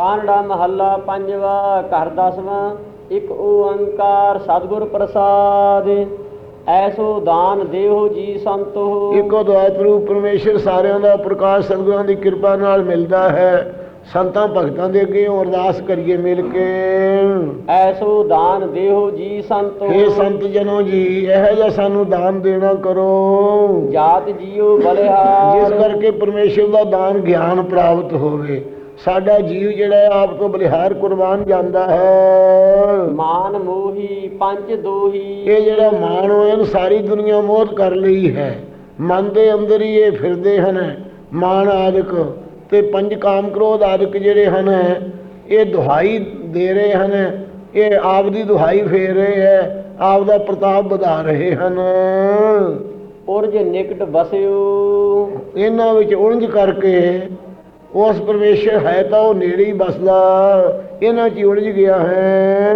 ਕਾਨੜਾ ਮਹੱਲਾ ਪੰਜਵਾ ਘਰ ਦਸਵਾਂ ਇੱਕ ਓੰਕਾਰ ਸਤਿਗੁਰ ਪ੍ਰਸਾਦ। ਐਸੋ ਦਾਨ ਦੇਹੋ ਜੀ ਸੰਤੋ। ਇੱਕੋ ਦੁਆਇਤ ਰੂਪ ਪਰਮੇਸ਼ਰ ਸਾਰਿਆਂ ਦਾ ਪ੍ਰਕਾਸ਼ ਸਤਿਗੁਰਾਂ ਦੀ ਕਿਰਪਾ ਨਾਲ ਮਿਲਦਾ ਹੈ। ਸੰਤਾਂ ਭਗਤਾਂ ਦੇ ਅੱਗੇ ਅਰਦਾਸ ਕਰੀਏ ਮਿਲ ਕੇ। ਐਸੋ ਦਾਨ ਦੇਹੋ ਜੀ ਸੰਤੋ। हे ਸੰਤ ਜਨੋ ਜੀ ਇਹੋ ਜਿਹਾ ਸਾਨੂੰ ਦਾਨ ਦੇਣਾ ਕਰੋ। ਜਾਤ ਜੀਓ ਜਿਸ ਬਲਿਹਾਰ ਕਰਕੇ ਪਰਮੇਸ਼ਰ ਦਾ ਦਾਨ ਗਿਆਨ ਪ੍ਰਾਪਤ ਹੋਵੇ। ਸਾਡਾ ਜੀਵ ਜਿਹੜਾ ਆਪ ਤੋਂ ਬਲਿਹਾਰ ਕੁਰਬਾਨ ਜਾਂਦਾ ਹੈ। ਮਾਨ ਮੋਹੀ ਪੰਜ ਦੋਹੀ। ਇਹ ਜਿਹੜਾ ਮਾਣ ਹੋਇਆ ਨੂੰ ਸਾਰੀ ਦੁਨੀਆ ਮੋਹਤ ਕਰ ਲਈ ਹੈ। ਮਨ ਦੇ ਅੰਦਰ ਹੀ ਇਹ ਫਿਰਦੇ ਹਨ ਮਾਣ ਆਦਿਕ ਤੇ ਪੰਜ ਕਾਮ ਕ੍ਰੋਧ ਆਦਿਕ ਜਿਹੜੇ ਹਨ ਇਹ ਦੁਹਾਈ ਦੇ ਰਹੇ ਹਨ। ਇਹ ਆਪ ਦੀ ਦੁਹਾਈ ਫੇਰ ਰਹੇ ਹੈ ਆਪ ਦਾ ਪ੍ਰਤਾਪ ਵਧਾ ਰਹੇ ਹਨ। ਉਰਜ ਨਿਕਟ ਬਸਿਓ ਇਹਨਾਂ ਵਿੱਚ ਉਲਝ ਕਰਕੇ ਉਸ ਪਰਮੇਸ਼ਰ ਹੈ ਤਾਂ ਉਹ ਨੇੜੇ ਹੀ ਬਸਦਾ ਇਹਨਾਂ 'ਚ ਉਲਝ ਗਿਆ ਹੈ।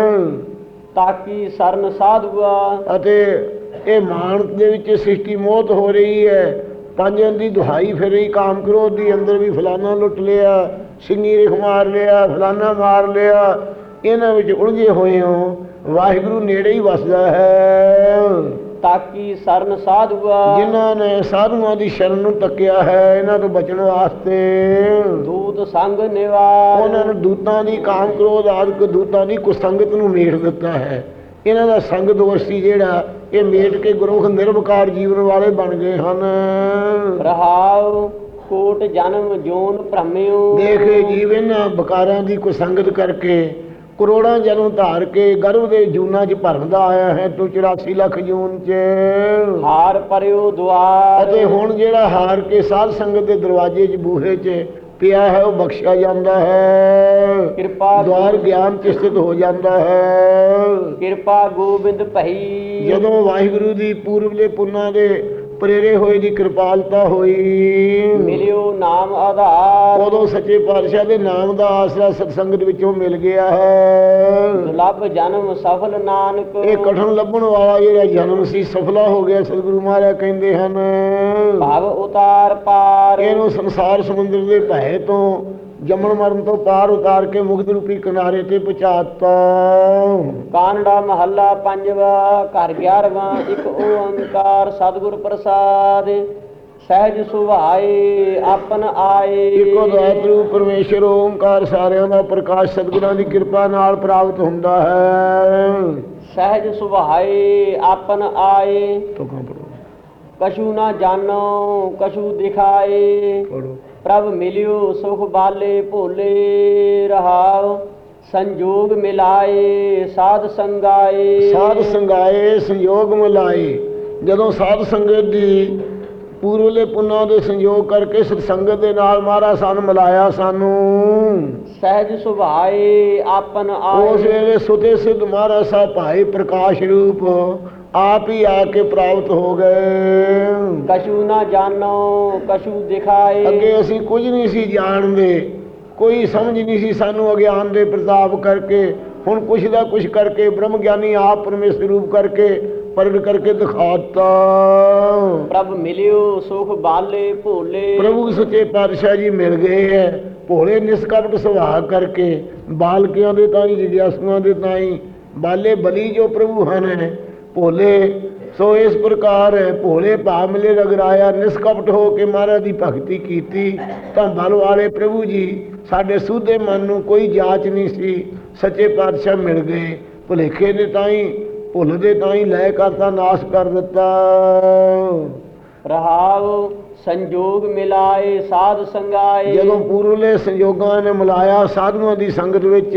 ਤਾਕੀ ਸਰਨ ਸਾਧੂਆ। ਅਤੇ ਇਹ ਮਾਨ ਦੇ ਵਿੱਚ ਸ੍ਰਿਸ਼ਟੀ ਮੋਹਤ ਹੋ ਰਹੀ ਹੈ। ਪੰਜਾਂ ਦੀ ਦੁਹਾਈ ਫਿਰ ਰਹੀ ਕਾਮ ਕ੍ਰੋਧ ਦੀ। ਅੰਦਰ ਵੀ ਫਲਾਨਾ ਲੁੱਟ ਲਿਆ ਸਿੰਘੀ ਰਿਖ ਮਾਰ ਲਿਆ ਫਲਾਨਾ ਮਾਰ ਲਿਆ। ਇਹਨਾਂ ਵਿੱਚ ਉਲਝੇ ਹੋਏ ਹੋ। ਵਾਹਿਗੁਰੂ ਨੇੜੇ ਹੀ ਵਸਦਾ ਹੈ। ਤਾਕੀ ਸਰਨ ਸਾਧੂਆ। ਜਿਨ੍ਹਾਂ ਨੇ ਸਾਧੂਆਂ ਦੀ ਸ਼ਰਨ ਨੂੰ ਤੱਕਿਆ ਹੈ ਇਹਨਾਂ ਤੋਂ ਬਚਣ ਵਾਸਤੇ। ਦੂਤ ਸੰਗ ਨਿਵਾਰ। ਉਹਨਾਂ ਨੂੰ ਦੂਤਾਂ ਦੀ ਕਾਮ ਕ੍ਰੋਧ ਆਦਿਕ ਦੂਤਾਂ ਦੀ ਕੁਸੰਗਤ ਨੂੰ ਮੇਟ ਦਿੱਤਾ ਹੈ। ਇਹਨਾਂ ਦਾ ਸੰਗ ਦੋਸ਼ ਸੀ ਜਿਹੜਾ ਇਹ ਮੇਟ ਕੇ ਗੁਰਮੁਖ ਨਿਰਵਕਾਰ ਜੀਵਨ ਵਾਲੇ ਬਣ ਗਏ ਹਨ। ਰਹਾਉ ਕੋਟ ਜਨਮ ਜੋਨ ਭ੍ਰਮਿਓ ਦੇਖੇ ਜੀਵ ਇਹਨਾਂ ਬਕਾਰਾਂ ਦੀ ਕੁਸੰਗਤ ਕਰਕੇ ਕਰੋੜਾਂ ਜਨਮ ਧਾਰ ਕੇ ਗਰਭ ਦੇ ਜੂਨਾਂ 'ਚ ਭਰਦਾ ਆਇਆ ਹੈ ਤੂੰ 84 ਲੱਖ ਜੂਨ 'ਚ। ਹਾਰ ਪਰਿਓ ਦੁਆਰ। ਅਤੇ ਹੁਣ ਜਿਹੜਾ ਹਾਰ ਕੇ ਸਾਧ ਸੰਗਤ ਦੇ ਦਰਵਾਜ਼ੇ 'ਚ ਬੂਹੇ 'ਚ ਪਿਆ ਹੈ ਉਹ ਬਖਸ਼ਿਆ ਜਾਂਦਾ ਹੈ। ਕਿਰਪਾ ਦਵਾਰ ਗਿਆਨ 'ਚ ਸਥਿਤ ਹੋ ਜਾਂਦਾ ਹੈ। ਕਿਰਪਾ ਗੋਬਿੰਦ ਭਈ। ਜਦੋਂ ਵਾਹਿਗੁਰੂ ਦੀ ਪੂਰਬਲੇ ਪੁੰਨਾਂ ਦੇ ਪ੍ਰੇਰੇ ਹੋਏ ਦੀ ਕਿਰਪਾਲਤਾ ਹੋਈ। ਮਿਲਿਓ ਨਾਮ ਆਧਾਰ। ਉਦੋਂ ਸੱਚੇ ਪਾਤਸ਼ਾਹ ਦੇ ਨਾਮ ਦਾ ਆਸਰਾ ਸਤਸੰਗਤ ਵਿੱਚੋਂ ਮਿਲ ਗਿਆ ਹੈ। ਦੁਲਭ ਜਨਮ ਸਫਲ ਨਾਨਕ। ਇਹ ਕਠਨ ਲੱਭਣ ਵਾਲਾ ਜਿਹੜਾ ਜਨਮ ਸੀ ਸਫਲਾ ਹੋ ਗਿਆ ਸਤਿਗੁਰੂ ਮਹਾਰਾਜ ਕਹਿੰਦੇ ਹਨ। ਭਵ ਉਤਾਰ ਪਾਰ। ਇਹਨੂੰ ਸੰਸਾਰ ਸਮੁੰਦਰ ਦੇ ਭੈ ਤੋਂ ਜੰਮਣ ਮਰਨ ਤੋਂ ਪਾਰ ਉਤਾਰ ਕੇ ਮੁਕਤ ਰੂਪੀ ਕਿਨਾਰੇ ਤੇ ਪਹੁੰਚਾਤਾ। ਕਾਨੜਾ ਮਹੱਲਾ ਪੰਜਵਾ ਘਰ 11ਵਾਂ ਇੱਕ ਓੰਕਾਰ ਸਤਿਗੁਰ ਪ੍ਰਸਾਦ। ਸਹਿਜ ਸੁਭਾਏ ਆਪਨ ਆਏ। ਇੱਕੋ ਦਾਤ ਰੂਪ ਪਰਮੇਸ਼ਰ ਓੰਕਾਰ ਸਾਰਿਆਂ ਦਾ ਪ੍ਰਕਾਸ਼ ਸਤਿਗੁਰਾਂ ਦੀ ਕਿਰਪਾ ਨਾਲ ਪ੍ਰਾਪਤ ਹੁੰਦਾ ਹੈ। ਸਹਿਜ ਸੁਭਾਏ ਆਪਨ ਆਏ। ਕਛੂ ਨਾ ਜਾਣੋ ਕਛੂ ਦਿਖਾਏ। ਪੜੋ ਪ੍ਰਭ ਮਿਲਿਓ, ਸੁਖ ਬਾਲੇ ਭੋਲੇ ਰਹਾਉ ਸੰਜੋਗ ਮਿਲਾਏ, ਸਾਧ ਸੰਗਾਏ। ਸਾਧ ਸੰਗਾਏ ਸੰਯੋਗ ਮਿਲਾਏ। ਜਦੋਂ ਸਾਧ ਸੰਗਤ ਦੀ ਪੂਰਵਲੇ ਪੁੰਨਾਂ ਦੇ ਸੰਯੋਗ ਕਰਕੇ ਸਤਸੰਗਤ ਦੇ ਨਾਲ ਮਹਾਰਾਜ ਸਾਨੂੰ ਮਿਲਾਇਆ ਸਾਨੂੰ। ਸਹਿਜ ਸੁਭਾਏ ਆਪਨ ਉਸ ਆਏ। ਵੇਲੇ ਸੁਤੇ ਸਿੱਧ ਮਹਾਰਾਜ ਸਾਹਿਬ ਭਾਈ ਪ੍ਰਕਾਸ਼ ਰੂਪ ਆਪ ਹੀ ਆ ਕੇ ਪ੍ਰਾਪਤ ਹੋ ਗਏ। ਕਛੂ ਨਾ ਜਾਣੋ ਕਛੂ ਦਿਖਾਏ। ਅੱਗੇ ਅਸੀਂ ਕੁਝ ਨਹੀਂ ਸੀ ਜਾਣਦੇ ਕੋਈ ਸਮਝ ਨਹੀਂ ਸੀ ਸਾਨੂੰ ਅਗਿਆਨ ਦੇ ਪ੍ਰਤਾਪ ਕਰਕੇ ਹੁਣ ਕੁਛ ਦਾ ਕੁਛ ਕਰਕੇ ਬ੍ਰਹਮ ਗਿਆਨੀ ਆਪ ਪਰਮੇਸ਼ਰ ਰੂਪ ਕਰਕੇ ਪ੍ਰਗਟ ਕਰਕੇ ਦਿਖਾਤਾ। ਪ੍ਰਭ ਮਿਲਿਓ ਸੁਖ ਬਾਲੇ ਭੋਲੇ। ਪ੍ਰਭੂ ਸੱਚੇ ਪਾਤਸ਼ਾਹ ਜੀ ਮਿਲ ਗਏ ਹੈ ਭੋਲੇ ਨਿਸਕਪਟ ਸੁਭਾਅ ਕਰਕੇ ਬਾਲਕਿਆਂ ਦੇ ਤਾਈ ਜਿਗਿਆਸੂਆਂ ਦੇ ਤਾਈ ਬਾਲੇ ਬਲੀ ਜੋ ਪ੍ਰਭੂ ਹਨ ਭੋਲੇ ਸੋ ਇਸ ਪ੍ਰਕਾਰ ਭੋਲੇ ਭਾਵ ਮਿਲੇ ਰਗਰਾਇਆ ਨਿਸਕਪਟ ਹੋ ਕੇ ਮਹਾਰਾਜ ਦੀ ਭਗਤੀ ਕੀਤੀ। ਤਾਂ ਬਲ ਵਾਲੇ ਪ੍ਰਭੂ ਜੀ ਸਾਡੇ ਸੁਧੇ ਮਨ ਨੂੰ ਕੋਈ ਜਾਂਚ ਨਹੀਂ ਸੀ। ਸੱਚੇ ਪਾਤਸ਼ਾਹ ਮਿਲ ਗਏ। ਭੁਲੇਖੇ ਦੇ ਤਾਈ ਭੁੱਲ ਦੇ ਤਾਈ ਲੈ ਕਰਤਾ ਨਾਸ਼ ਕਰ ਦਿੱਤਾ। ਰਹਾਉ ਸੰਜੋਗ ਮਿਲਾਏ ਸਾਧ ਸੰਗਾਏ। ਜਦੋਂ ਪੂਰਵਲੇ ਸੰਯੋਗਾਂ ਨੇ ਮਿਲਾਇਆ ਸਾਧੂਆਂ ਦੀ ਸੰਗਤ ਵਿੱਚ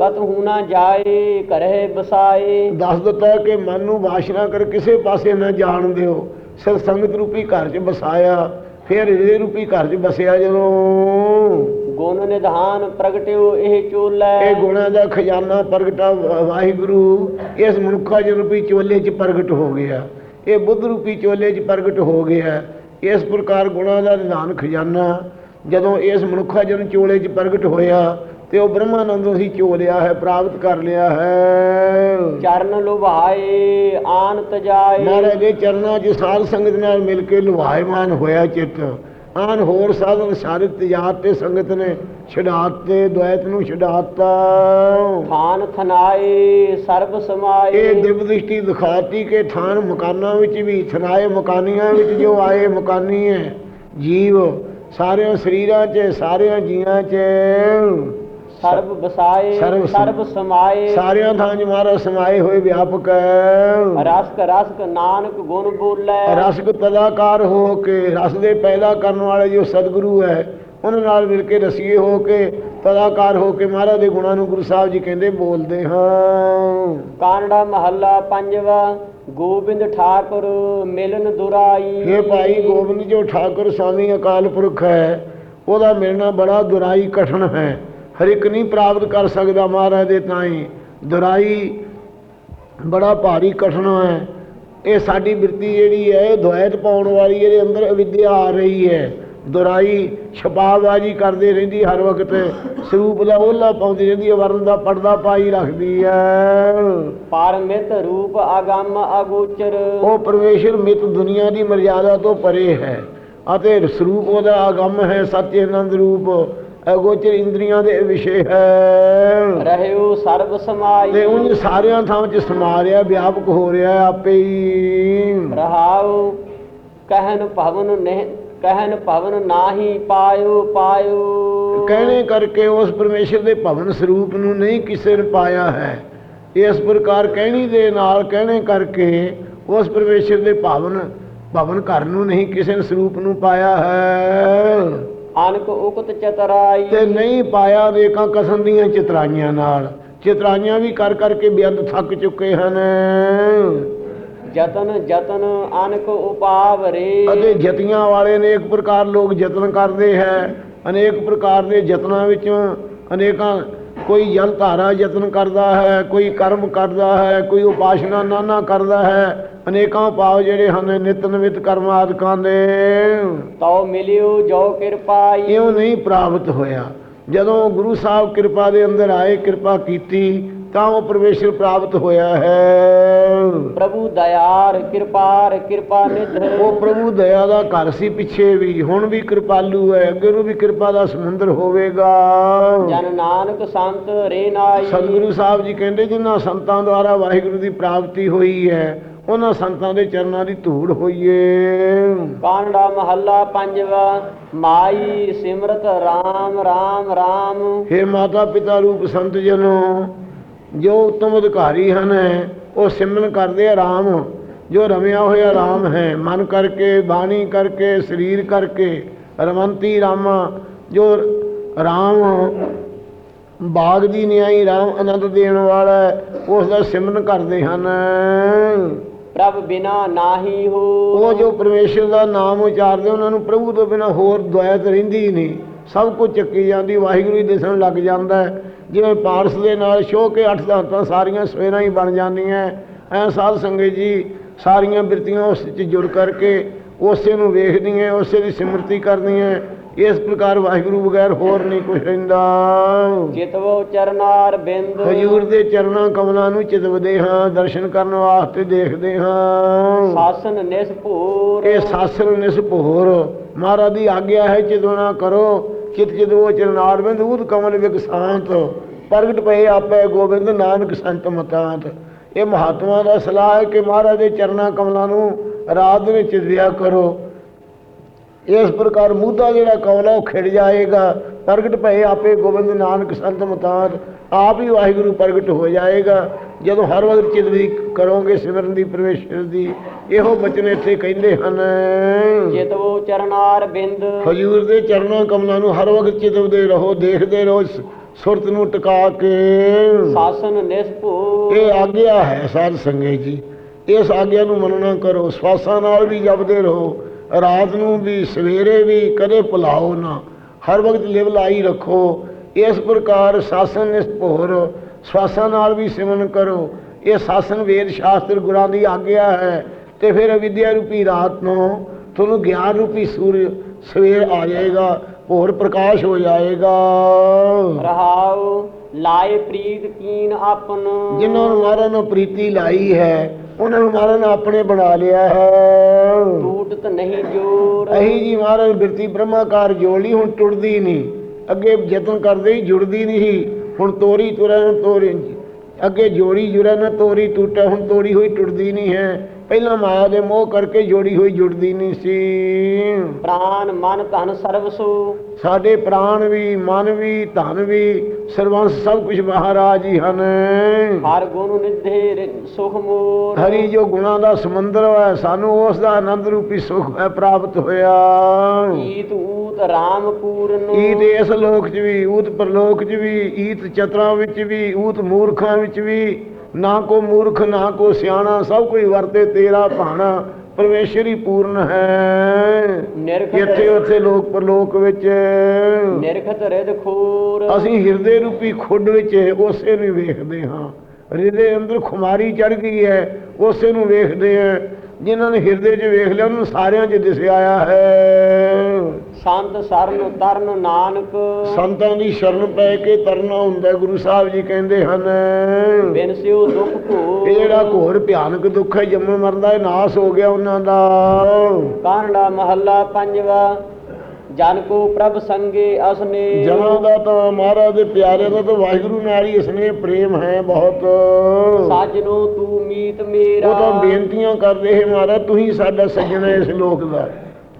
ਕਤ ਨਾ ਜਾਏ ਘਰੇ ਬਸਾਏ। ਦੱਸ ਦਿੱਤਾ ਕਿ ਮਨ ਨੂੰ ਵਾਸ਼ਨਾ ਕਰ ਕਿਸੇ ਪਾਸੇ ਨਾ ਜਾਣ ਦਿਓ। ਸਿਰ ਸੰਗਤ ਰੂਪੀ ਘਰ 'ਚ ਬਸਾਇਆ ਫਿਰ ਹਿਰਦੇ ਰੂਪੀ ਘਰ 'ਚ ਬਸਿਆ ਜਦੋਂ। ਗੁਣ ਨਿਧਾਨ ਪ੍ਰਗਟਿਓ ਇਹ ਚੋਲੇ। ਇਹ ਗੁਣਾਂ ਦਾ ਖਜ਼ਾਨਾ ਪ੍ਰਗਟਾ ਵਾਹਿਗੁਰੂ ਇਸ ਮਨੁੱਖਾ ਜੀ ਰੂਪੀ ਚੋਲੇ 'ਚ ਪ੍ਰਗਟ ਹੋ ਗਿਆ। ਇਹ ਬੁੱਧ ਰੂਪੀ ਚੋਲੇ 'ਚ ਪ੍ਰਗਟ ਹੋ ਗਿਆ। ਇਸ ਪ੍ਰਕਾਰ ਗੁਣਾਂ ਦਾ ਨਿਧਾਨ ਖਜ਼ਾਨਾ ਜਦੋਂ ਇਸ ਮਨੁੱਖਾ ਜਨ ਚੋਲੇ 'ਚ ਪ੍ਰਗਟ ਹੋਇਆ ਤੇ ਉਹ ਬ੍ਰਹਮਾਨੰਦ ਅਸੀਂ ਚੋ ਲਿਆ ਹੈ ਪ੍ਰਾਪਤ ਕਰ ਲਿਆ ਹੈ। ਚਰਨ ਲੁਭਾਏ ਆਨ ਤਜਾਏ ਮਹਾਰਾਜ ਦੇ ਚਰਨਾਂ 'ਚ ਸਾਧ ਸੰਗਤ ਨਾਲ ਮਿਲ ਕੇ ਲੁਹਾਇਮਾਨ ਹੋਇਆ ਚਿੱਤ। ਆਨ ਹੋਰ ਸਾਧਨ ਸਾਰਿਤ ਤਿਆਰ ਤੇ ਸੰਗਤ ਨੇ ਛਡਾਤੇ ਦੁਆਇਤ ਨੂੰ ਛਡਾਤਾ। ਥਾਨ ਥਨਾਏ ਸਰਬ ਸਮਾਏ। ਇਹ ਦਿਵ ਦ੍ਰਿਸ਼ਟੀ ਦਿਖਾਤੀ ਕਿ ਥਾਨ ਮਕਾਨਾਂ ਵਿੱਚ ਵੀ ਥਨਾਏ ਮਕਾਨੀਆਂ ਵਿੱਚ ਜੋ ਆਏ ਮਕਾਨੀ ਹੈ ਜੀਵ ਸਾਰਿਆਂ ਸਰੀਰਾਂ 'ਚ ਸਾਰਿਆਂ ਜੀਆਂ 'ਚ। ਸਰਬ ਵਸਾਏ ਸਰਬ ਸਮ- ਸਮਾਏ ਸਾਰਿਆਂ ਥਾਂ 'ਚ ਮਹਾਰਾਜ ਸਮਾਏ ਹੋਏ ਵਿਆਪਕ ਰਸਕ ਰਸਕ ਨਾਨਕ ਗੁਣ ਬੋਲੇ। ਰਸਕ ਤਦਾਕਾਰ ਹੋ ਕੇ ਰਸ ਦੇ ਪੈਦਾ ਕਰਨ ਵਾਲੇ ਜੋ ਸਤਿਗੁਰੂ ਹੈ ਉਹਨਾਂ ਨਾਲ ਮਿਲ ਕੇ ਰਸੀਏ ਹੋ ਕੇ ਤਦਾਕਾਰ ਹੋ ਕੇ ਮਹਾਰਾਜ ਦੇ ਗੁਣਾਂ ਨੂੰ ਗੁਰੂ ਸਾਹਿਬ ਜੀ ਕਹਿੰਦੇ ਬੋਲਦੇ ਹਾਂ। ਕਾਨੜਾ ਮਹੱਲਾ ਪੰਜਵਾ ਗੋਬਿੰਦ ਠਾਕੁਰ ਮਿਲਨ ਦੁਰਾਈ। ਇਹ ਭਾਈ ਗੋਬਿੰਦ ਜੋ ਠਾਕੁਰ ਸਵਾਮੀ ਅਕਾਲ ਪੁਰਖ ਹੈ ਉਹਦਾ ਮਿਲਣਾ ਬੜਾ ਦੁਰਾਈ ਕਠਨ ਹੈ। ਹਰ ਇੱਕ ਨਹੀਂ ਪ੍ਰਾਪਤ ਕਰ ਸਕਦਾ ਮਹਾਰਾਜ ਦੇ ਤਾਈ। ਦੁਰਾਈ ਬੜਾ ਭਾਰੀ ਕਠਨ ਹੈ। ਇਹ ਸਾਡੀ ਬਿਰਤੀ ਜਿਹੜੀ ਹੈ ਇਹ ਦੁਆਇਤ ਪਾਉਣ ਵਾਲੀ ਇਹਦੇ ਅੰਦਰ ਅਵਿਦਿਆ ਆ ਰਹੀ ਹੈ। ਦੁਰਾਈ ਛਪਾਵਾਜੀ ਕਰਦੇ ਰਹਿੰਦੀ ਹਰ ਵਕਤ। ਸਰੂਪ ਦਾ ਉਹਲਾ ਪਾਉਂਦੀ ਰਹਿੰਦੀ ਹੈ ਵਰਨ ਦਾ ਪਰਦਾ ਪਾਈ ਰੱਖਦੀ ਹੈ। ਪਰਮਿਤ ਰੂਪ ਅਗੰਮ ਅਗੋਚਰ ਉਹ ਪਰਮੇਸ਼ਰ ਮਿਤ ਦੁਨੀਆ ਦੀ ਮਰਜ਼ਾਦਾ ਤੋਂ ਪਰੇ ਹੈ ਅਤੇ ਸਰੂਪ ਉਹਦਾ ਆਗਮ ਹੈ ਸਤਿ ਆਨੰਦ ਰੂਪ। ਅਗੋਚਰ ਇੰਦਰੀਆਂ ਦੇ ਵਿਸ਼ੇ ਹੈ। ਰਹਿਓ ਸਰਬ ਸਮਾਈ। ਤੇ ਉਹ ਸਾਰਿਆਂ ਥਾਂ 'ਚ ਸਮਾ ਰਿਹਾ ਵਿਆਪਕ ਹੋ ਰਿਹਾ ਆਪੇ ਹੀ। ਰਹਾਉ ਕਹਿਨ ਭਵਨ ਨਹਿ ਕਹਿਨ ਭਵਨ ਨਾਹੀ ਪਾਇਓ ਪਾਇਓ। ਕਹਿਣੇ ਕਰਕੇ ਉਸ ਪਰਮੇਸ਼ਰ ਦੇ ਭਵਨ ਸਰੂਪ ਨੂੰ ਨਹੀਂ ਕਿਸੇ ਨੇ ਪਾਇਆ ਹੈ। ਇਸ ਪ੍ਰਕਾਰ ਕਹਿਣੀ ਦੇ ਨਾਲ ਕਹਿਣੇ ਕਰਕੇ ਉਸ ਪਰਮੇਸ਼ਰ ਦੇ ਭਵਨ ਭਵਨ ਘਰ ਨੂੰ ਨਹੀਂ ਕਿਸੇ ਨੇ ਸਰੂਪ ਨੂੰ ਪਾਇਆ ਹੈ। ਅਨਕ ਉਕਤ ਚਤਰਾਈ। ਤੇ ਨਹੀਂ ਪਾਇਆ ਰੇਖਾਂ ਕਸਮ ਦੀਆਂ ਚਿਤਰਾਈਆਂ ਨਾਲ। ਚਿਤਰਾਈਆਂ ਵੀ ਕਰ ਕਰਕੇ ਬੇਅੰਤ ਥੱਕ ਚੁੱਕੇ ਹਨ। ਜਤਨ ਜਤਨ ਅਨਕ ਉਪਾਵਰੇ। ਅਤੇ ਜਤੀਆਂ ਵਾਲੇ ਨੇ ਇੱਕ ਪ੍ਰਕਾਰ ਲੋਕ ਯਤਨ ਕਰਦੇ ਹੈ। ਅਨੇਕ ਪ੍ਰਕਾਰ ਦੇ ਯਤਨਾਂ ਵਿੱਚੋਂ ਅਨੇਕਾਂ ਕੋਈ ਜਲ ਧਾਰਾ ਯਤਨ ਕਰਦਾ ਹੈ ਕੋਈ ਕਰਮ ਕਰਦਾ ਹੈ ਕੋਈ ਉਪਾਸ਼ਨਾ ਨਾਨਾ ਕਰਦਾ ਹੈ ਅਨੇਕਾਂ ਭਾਵ ਜਿਹੜੇ ਹਨ ਨਿਤ ਨਵਿਤ ਕਰਮ ਆਦਿਕਾਂ ਦੇ। ਤਉ ਮਿਲਿਓ ਜੋ ਕਿਰਪਾਈ ਇਉਂ ਨਹੀਂ ਪ੍ਰਾਪਤ ਹੋਇਆ। ਜਦੋਂ ਗੁਰੂ ਸਾਹਿਬ ਕਿਰਪਾ ਦੇ ਅੰਦਰ ਆਏ ਕਿਰਪਾ ਕੀਤੀ ਤਾਂ ਉਹ ਪਰਮੇਸ਼ਰ ਪ੍ਰਾਪਤ ਹੋਇਆ ਹੈ? ਪ੍ਰਭੂ ਦਇਆਰ ਕਿਰਪਾਰ ਕਿਰਪਾ ਨਿਧ। ਉਹ ਪ੍ਰਭੂ ਦਇਆ ਦਾ ਘਰ ਸੀ ਪਿੱਛੇ ਵੀ ਹੁਣ ਵੀ ਕਿਰਪਾਲੂ ਹੈ ਅੱਗੇ ਨੂੰ ਵੀ ਕਿਰਪਾ ਦਾ ਸਮੁੰਦਰ ਹੋਵੇਗਾ। ਜਨ ਨਾਨਕ ਸੰਤ ਰੇ ਨਾਈ। ਸਤਿਗੁਰੂ ਸਾਹਿਬ ਜੀ ਕਹਿੰਦੇ ਜਿਨ੍ਹਾਂ ਸੰਤਾਂ ਦੁਆਰਾ ਵਾਹਿਗੁਰੂ ਦੀ ਪ੍ਰਾਪਤੀ ਹੋਈ ਹੈ ਉਹਨਾਂ ਸੰਤਾਂ ਦੇ ਚਰਨਾਂ ਦੀ ਧੂੜ ਹੋਈਏ। ਕਾਨੜਾ ਮਹੱਲਾ ਪੰਜਵਾ ਮਾਈ ਸਿਮਰਤ RAM RAM RAM हे ਮਾਤਾ ਪਿਤਾ ਰੂਪ ਸੰਤ ਜਨੋ ਜੋ ਉਤਮ ਅਧਿਕਾਰੀ ਹਨ ਉਹ ਸਿਮਰਨ ਕਰਦੇ ਆ ਰਾਮ ਜੋ ਰਮਿਆ ਹੋਇਆ ਰਾਮ ਹੈ ਮਨ ਕਰਕੇ ਬਾਣੀ ਕਰਕੇ ਸਰੀਰ ਕਰਕੇ ਰਮੰਤੀ ਰਾਮਾ। ਜੋ ਰਾਮ ਬਾਗ ਦੀ ਨਿਆਈ ਰਾਮ ਆਨੰਦ ਦੇਣ ਵਾਲਾ ਉਸ ਦਾ ਸਿਮਰਨ ਕਰਦੇ ਹਨ। ਪ੍ਰਭ ਬਿਨਾ ਨਾਹੀ ਹੋ। ਉਹ ਜੋ ਪਰਮੇਸ਼ਰ ਦਾ ਨਾਮ ਉਚਾਰਦੇ ਉਹਨਾਂ ਨੂੰ ਪ੍ਰਭੂ ਤੋਂ ਬਿਨਾ ਹੋਰ ਦੁਆਇਤ ਰਹਿੰਦੀ ਹੀ ਨਹੀਂ। ਸਭ ਕੁਝ ਚੱਕੀ ਜਾਂਦੀ, ਵਾਹਿਗੁਰੂ ਹੀ ਦਿਸਣ ਲੱਗ ਜਾਂਦਾ ਜਿਵੇਂ ਪਾਰਸ ਦੇ ਨਾਲ ਸ਼ੋਅ ਕੇ ਅੱਠ ਦਾਤਾਂ ਸਾਰੀਆਂ ਸਵੇਰਾਂ ਹੀ ਬਣ ਜਾਂਦੀਆਂ ਐ ਸਾਧ ਸੰਗਤ ਜੀ ਸਾਰੀਆਂ ਬਿਰਤੀਆਂ ਉਸ 'ਚ ਜੁੜ ਕਰਕੇ ਉਸੇ ਨੂੰ ਵੇਖਦੀਆਂ ਉਸੇ ਦੀ ਸਿਮਰਤੀ ਕਰਦੀਆਂ ਇਸ ਪ੍ਰਕਾਰ ਵਾਹਿਗੁਰੂ ਬਗੈਰ ਹੋਰ ਨਹੀਂ ਕੁਝ ਰਹਿੰਦਾ। ਚਿਤਵੋ ਚਰਨਾਰ ਬਿੰਦ। ਹਜੂਰ ਦੇ ਚਰਨਾਂ ਕਮਲਾਂ ਨੂੰ ਚਿਤਵਦੇ ਹਾਂ ਦਰਸ਼ਨ ਕਰਨ ਵਾਸਤੇ ਦੇਖਦੇ ਹਾਂ। ਸਾਸਨ ਨਿਸਭੂਰ। ਇਹ ਸਾਸਨ ਨਿਸਭੋਰ। ਮਹਾਰਾਜ ਦੀ ਆਗਿਆ ਹੈ ਚਿਤਵਨਾ ਕਰੋ ਚਿਤ ਚਿਤਵੋ ਚਰਨਾਰ ਬਿੰਦ ਊਦ ਕਮਲ ਵਿਗਸਾਂਤ ਪ੍ਰਗਟ ਪਏ ਆਪੇ ਗੋਬਿੰਦ ਨਾਨਕ ਸੰਤ ਮਤਾਂਤ। ਇਹ ਮਹਾਤਮਾ ਦਾ ਸਲਾਹ ਹੈ ਕਿ ਮਹਾਰਾਜ ਦੇ ਚਰਨਾਂ ਕਮਲਾਂ ਨੂੰ ਰਾਤ ਵਿੱਚ ਚਿਤਵਿਆ ਕਰੋ। ਇਸ ਪ੍ਰਕਾਰ ਮੂਧਾ ਜਿਹੜਾ ਕਮਲਾ ਉਹ ਖਿੜ ਜਾਏਗਾ। ਪ੍ਰਗਟ ਭਏ ਆਪੇ ਗੋਬਿੰਦ ਨਾਨਕ ਸੰਤ ਮਤਾਤ ਆਪ ਹੀ ਵਾਹਿਗੁਰੂ ਪ੍ਰਗਟ ਹੋ ਜਾਏਗਾ। ਜਦੋਂ ਹਰ ਵਕਤ ਚਿਤਵੀ ਕਰੋਗੇ ਸਿਮਰਨ ਦੀ ਪਰਮੇਸ਼ਰ ਦੀ ਇਹੋ ਬਚਨ ਇੱਥੇ ਕਹਿੰਦੇ ਹਨ। ਚਿਤਵੋ ਚਰਨਾਰ ਬਿੰਦ। ਹਜੂਰ ਦੇ ਚਰਨਾਂ ਕਮਲਾਂ ਨੂੰ ਹਰ ਵਕਤ ਚਿਤਵਦੇ ਰਹੋ ਦੇਖਦੇ ਰਹੋ ਸੁਰਤ ਨੂੰ ਟਿਕਾ ਕੇ। ਸਾਸਨ ਨਿਸਭੂਰ ਇਹ ਆਗਿਆ ਹੈ ਸਾਧ ਸੰਗਤ ਜੀ। ਇਸ ਆਗਿਆ ਨੂੰ ਮੰਨਣਾ ਕਰੋ ਸਵਾਸਾਂ ਨਾਲ ਵੀ ਜਪਦੇ ਰਹੋ। ਰਾਤ ਨੂੰ ਵੀ ਸਵੇਰੇ ਵੀ ਕਦੇ ਭੁਲਾਓ ਨਾ। ਹਰ ਵਕਤ ਲਿਵ ਲਾਈ ਰੱਖੋ। ਇਸ ਪ੍ਰਕਾਰ ਸਾਸਨ ਨਿਸਭੋਰ ਸਵਾਸਾਂ ਨਾਲ ਵੀ ਸਿਮਰਨ ਕਰੋ। ਇਹ ਸਾਸਨ ਵੇਦ ਸ਼ਾਸਤਰ ਗੁਰਾਂ ਦੀ ਆਗਿਆ ਹੈ। ਤੇ ਫਿਰ ਅਵਿਦਿਆ ਰੂਪੀ ਰਾਤ ਨੂੰ ਤੁਹਾਨੂੰ ਗਿਆਨ ਰੂਪੀ ਸੂਰਜ ਸਵੇਰ ਆ ਜਾਏਗਾ ਹੋਰ ਪ੍ਰਕਾਸ਼ ਹੋ ਜਾਏਗਾ। ਰਹਾਉ ਲਾਏ ਪ੍ਰੀਤ ਕੀਨ ਆਪਨ। ਜਿਨ੍ਹਾਂ ਨੂੰ ਮਹਾਰਾਜ ਨੇ ਪ੍ਰੀਤੀ ਲਾਈ ਹੈ ਉਹਨਾਂ ਨੂੰ ਮਹਾਰਾਜ ਨੇ ਆਪਣੇ ਬਣਾ ਲਿਆ ਹੈ। ਟੂਟਤ ਨਹੀਂ ਜੋਰ ਅਹੀ ਜੀ ਮਹਾਰਾਜ ਬਿਰਤੀ ਬ੍ਰਹਮਾਕਾਰ ਜੋੜ ਹੁਣ ਟੁੱਟਦੀ ਨਹੀਂ। ਅੱਗੇ ਯਤਨ ਕਰਦੇ ਹੀ ਜੁੜਦੀ ਨਹੀਂ। ਹੁਣ ਤੋਰੀ ਤੁਰੇ ਤੋਰੀ ਅੱਗੇ ਜੋੜੀ ਜੁੜਾ ਨਾ ਤੋਰੀ ਟੁੱਟਾ ਹੁਣ ਤੋੜੀ ਹੋਈ ਟੁੱਟਦੀ ਨਹੀਂ ਹੈ। ਪਹਿਲਾਂ ਮਾਇਆ ਦੇ ਮੋਹ ਕਰਕੇ ਜੋੜੀ ਹੋਈ ਜੁੜਦੀ ਨਹੀਂ ਸੀ। ਪ੍ਰਾਨ ਮਨ ਧਨ ਸਰਵਸੂ ਸਾਡੇ ਪ੍ਰਾਣ ਵੀ ਮਨ ਵੀ ਧਨ ਵੀ ਸਰਵੰਸ ਸਭ ਕੁਝ ਮਹਾਰਾਜ ਹੀ ਹਨ। ਹਰ ਗੁਣ ਨਿਧੇ ਰਿ- ਸੁਖ ਮੋਰ। ਹਰੀ ਜੋ ਗੁਣਾ ਦਾ ਸਮੁੰਦਰ ਹੈ ਸਾਨੂੰ ਉਸ ਦਾ ਆਨੰਦ ਰੂਪੀ ਸੁਖ ਹੈ ਪ੍ਰਾਪਤ ਹੋਇਆ। ਈਤ ਊਤ ਰਾਮ ਪੂਰਨ। ਈਤ ਇਸ ਲੋਕ 'ਚ ਵੀ ਊਤ ਪਰਲੋਕ 'ਚ ਵੀ ਈਤ ਚਤਰਾਂ ਵਿੱਚ ਵੀ ਊਤ ਮੂਰਖਾਂ ਵਿੱਚ ਵੀ। ਨਾ ਕੋ ਮੂਰਖ ਨਾ ਕੋ ਸਿਆਣਾ ਸਭ ਕੋਈ ਵਰਤੇ ਤੇਰਾ ਭਾਣਾ ਪਰਮੇਸ਼ਰ ਹੀ ਪੂਰਨ ਹੈ। ਇੱਥੇ ਉੱਥੇ ਲੋਕ ਪਰਲੋਕ ਵਿੱਚ। ਨਿਰਖਤ ਰਿਦ ਖੋਰ। ਅਸੀਂ ਹਿਰਦੇ ਰੂਪੀ ਖੁੱਡ ਵਿੱਚ ਉਸੇ ਨੂੰ ਵੇਖਦੇ ਹਾਂ। ਹਿਰਦੇ ਅੰਦਰ ਖੁਮਾਰੀ ਚੜ ਗਈ ਹੈ ਉਸੇ ਨੂੰ ਵੇਖਦੇ ਹਾਂ। ਜਿਨ੍ਹਾਂ ਨੇ ਹਿਰਦੇ 'ਚ ਵੇਖ ਲਿਆ ਉਹਨੂੰ ਸਾਰਿਆਂ 'ਚ ਦਿਸ ਆਇਆ ਹੈ। ਸੰਤ ਸਰਨ ਤਰਨ ਨਾਨਕ। ਸੰਤਾਂ ਦੀ ਸ਼ਰਨ ਪੈ ਕੇ ਤਰਨਾ ਹੁੰਦਾ ਗੁਰੂ ਸਾਹਿਬ ਜੀ ਕਹਿੰਦੇ ਹਨ। ਬਿਨ ਸਿਓ ਦੁਖ ਭੋ ਇਹ ਜਿਹੜਾ ਘੋਰ ਭਿਆਨਕ ਦੁੱਖ ਹੈ ਜੰਮਣ ਮਰਨ ਦਾ ਇਹ ਨਾਸ ਹੋ ਗਿਆ ਉਹਨਾਂ ਦਾ। ਕਾਂਡਾ ਮਹੱਲਾ ਪੰਜਵਾ। ਜਨ ਕੋ ਪ੍ਰਭ ਸੰਗੇ ਅਸਨੇ। ਜਨਾਂ ਦਾ ਤਾਂ ਮਹਾਰਾਜ ਦੇ ਪਿਆਰੇ ਦਾ ਤਾਂ ਵਾਹਿਗੁਰੂ ਨਾਲ ਹੀ ਇਸਨੇ ਪ੍ਰੇਮ ਹੈ ਬਹੁਤ। ਸਾਜਨੋ ਤੂੰ ਮੀਤ ਮੇਰਾ। ਉਹ ਤਾਂ ਬੇਨਤੀਆਂ ਕਰਦੇ ਹੈ ਮਹਾਰਾਜ ਤੂੰ ਹੀ ਸਾਡਾ ਸੱਜਣ ਹੈ ਇਸ ਲੋਕ ਦਾ।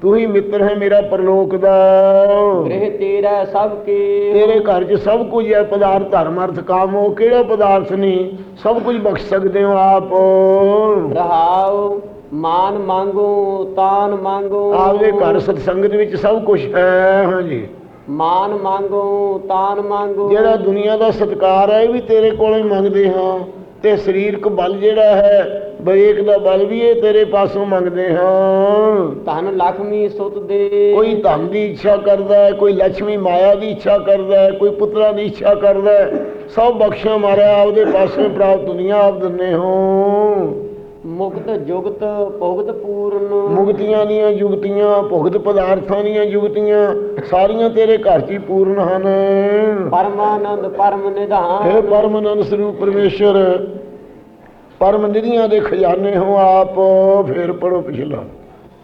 ਤੂੰ ਹੀ ਮਿੱਤਰ ਹੈ ਮੇਰਾ ਪਰਲੋਕ ਦਾ। ਗ੍ਰਹਿ ਤੇਰਾ ਸਭ ਕੇ। ਤੇਰੇ ਘਰ 'ਚ ਸਭ ਕੁਝ ਹੈ ਪਦਾਰਥ ਧਰਮ ਅਰਥ ਕਾਮ ਉਹ ਕਿਹੜਾ ਪਦਾਰਥ ਨਹੀਂ ਸਭ ਕੁਝ ਬਖਸ਼ ਸਕਦੇ ਹੋ ਆਪ। ਰਹਾਉ ਮਾਨ ਮੰਗੋ ਤਾਨ ਮੰਗੋ। ਆਪਦੇ ਘਰ ਸਤਸੰਗਤ ਵਿੱਚ ਸਭ ਕੁਝ ਹੈ ਹਾਂਜੀ ਮਾਨ ਮੰਗੋ ਤਾਨ ਮੰਗੋ। ਜਿਹੜਾ ਦੁਨੀਆ ਦਾ ਸਤਕਾਰ ਹੈ ਇਹ ਵੀ ਤੇਰੇ ਕੋਲੋਂ ਹੀ ਮੰਗਦੇ ਹਾਂ। ਤੇ ਸਰੀਰਕ ਬਲ ਜਿਹੜਾ ਹੈ ਬਰੇਕ ਦਾ ਬਲ ਵੀ ਇਹ ਤੇਰੇ ਪਾਸੋਂ ਮੰਗਦੇ ਹਾਂ। ਧਨ ਲਖਮੀ ਸੁਤ ਦੇ। ਕੋਈ ਧਨ ਦੀ ਇੱਛਾ ਕਰਦਾ ਹੈ ਕੋਈ ਲక్ష్ਮੀ ਮਾਇਆ ਦੀ ਇੱਛਾ ਕਰਦਾ ਹੈ ਕੋਈ ਪੁੱਤਰਾਂ ਦੀ ਇੱਛਾ ਕਰਦਾ ਹੈ। ਸਭ ਬਖਸ਼ਾ ਮਾਰਿਆ ਆਪਦੇ ਪਾਸੇ ਪ੍ਰਾਪਤ ਦੁਨੀਆ ਆਪ ਦਿੰਨੇ ਹੋ। ਮੁਕਤ ਜੁਗਤ ਭੁਗਤ ਪੂਰਨ। ਮੁਕਤੀਆਂ ਦੀਆਂ ਯੁਗਤੀਆਂ ਭੁਗਤ ਪਦਾਰਥਾਂ ਦੀਆਂ ਯੁਗਤੀਆਂ ਸਾਰੀਆਂ ਤੇਰੇ ਘਰ 'ਚ ਹੀ ਪੂਰਨ ਹਨ। ਪਰਮਾਨੰਦ ਪਰਮ ਨਿਧਾਨ। ਪਰਮ ਅਨੰਦ ਸਰੂਪ ਪਰਮੇਸ਼ਰ ਪਰਮ ਨਿਧੀਆਂ ਦੇ ਖਜ਼ਾਨੇ ਹੋ ਆਪ। ਫੇਰ ਪੜੋ ਪਿਛਲਾ।